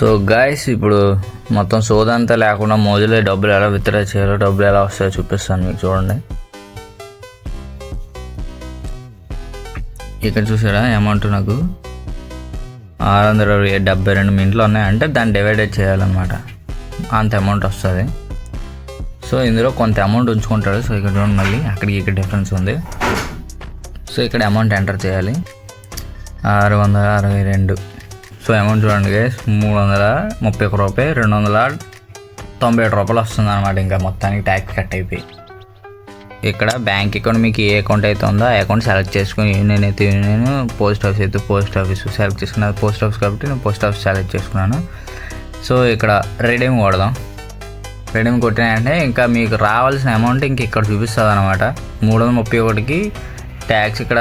So guys ఇప్పుడు మొత్తం సోదంతా లేకుండా మోజులో డబ్బులు ఎలా విత్డ్రా చేయాలో డబ్బులు ఎలా వస్తాయో చూపిస్తాను మీకు చూడండి. ఇక్కడ చూసారా అమౌంట్ నాకు ఆరు వందల డెబ్బై రెండు మినిట్లు ఉన్నాయి. అంటే దాన్ని డివైడెడ్ చేయాలన్నమాట. అంత అమౌంట్ వస్తుంది. సో ఇందులో కొంత అమౌంట్ ఉంచుకుంటాడు. సో ఇక్కడ చూడండి మళ్ళీ. అక్కడికి ఇక్కడ డిఫరెన్స్ ఉంది. సో ఇక్కడ అమౌంట్ ఎంటర్ చేయాలి. ఆరు వందల అరవై రెండు. సో అమౌంట్ చూడండి గైస్ మూడు వందల ముప్పై ఒక రూపాయి రెండు వందల తొంభై ఏడు రూపాయలు వస్తుంది అనమాట ఇంకా మొత్తానికి ట్యాక్స్ కట్ అయిపోయి. ఇక్కడ బ్యాంక్ అకౌంట్ మీకు ఏ అకౌంట్ అయితే ఉందో ఆ అకౌంట్ సెలెక్ట్ చేసుకుని యూనియన్ అయితే యూనియన్ పోస్ట్ ఆఫీస్ అయితే పోస్ట్ ఆఫీస్ సెలెక్ట్ చేసుకున్నది పోస్ట్ ఆఫీస్ కాబట్టి నేను పోస్ట్ ఆఫీస్ సెలెక్ట్ చేసుకున్నాను. సో ఇక్కడ రెడీమ్ కొడదాం. రెడీమ్ కొట్టిన వెంటనే ఇంకా మీకు రావాల్సిన అమౌంట్ ఇంక ఇక్కడ చూపిస్తుంది అనమాట మూడు వందల ముప్పై ఒకటికి ట్యాక్స్ ఇక్కడ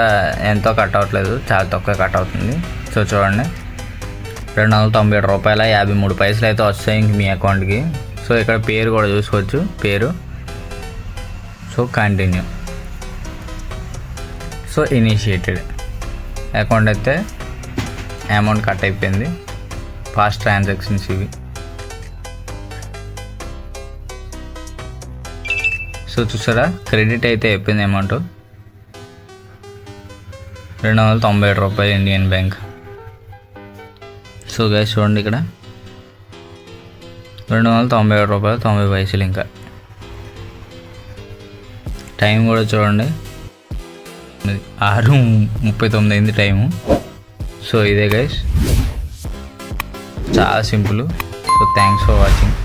ఎంతో కట్ అవ్వట్లేదు చాలా తక్కువ కట్ అవుతుంది. సో చూడండి. రెండు వందల తొంభై ఏడు రూపాయల యాభై మూడు పైసలు అయితే వస్తాయి ఇంక మీ అకౌంట్కి. సో ఇక్కడ పేరు కూడా చూసుకోవచ్చు. పేరు. So continue. So initiated. Account అయితే అమౌంట్ కట్ అయిపోయింది. ఫాస్ట్ ట్రాన్సాక్షన్స్ ఇవి. సో చూసారా? క్రెడిట్ అయితే అయిపోయింది అమౌంట్. రెండు వందల తొంభై ఏడు రూపాయలు ఇండియన్ బ్యాంక్. సో గైస్ చూడండి ఇక్కడ. రెండు వందల తొంభై ఏడు రూపాయలు తొంభై పైసలు ఇంకా. టైం కూడా చూడండి. ఆరు ముప్పై తొమ్మిది అయింది టైము సో ఇదే గైస్ చాలా simple so thanks for watching